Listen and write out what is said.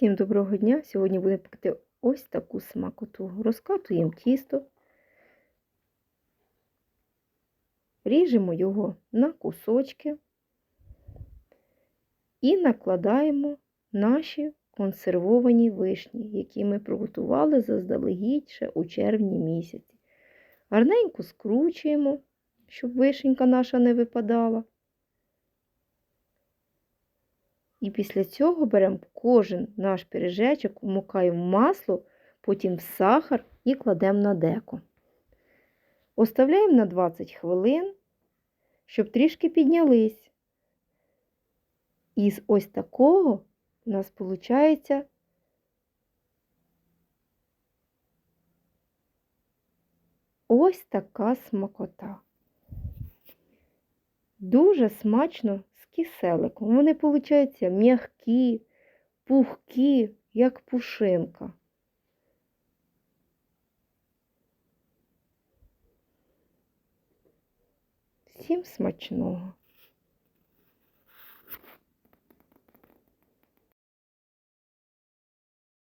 Всім доброго дня! Сьогодні будемо пекти ось таку смакоту. Розкатуємо тісто, ріжемо його на кусочки і накладаємо наші консервовані вишні, які ми приготували заздалегідь ще у червні місяці. Гарненько скручуємо, щоб вишенька наша не випадала. І після цього беремо кожен наш пиріжечок, вмикаємо масло, потім в сахар і кладемо на деко. Оставляємо на 20 хвилин, щоб трішки піднялись. І з ось такого у нас виходить ось така смакота. Дуже смачно з киселиком. Вони, виходить, м'які, пухкі, як пушинка. Всім смачного!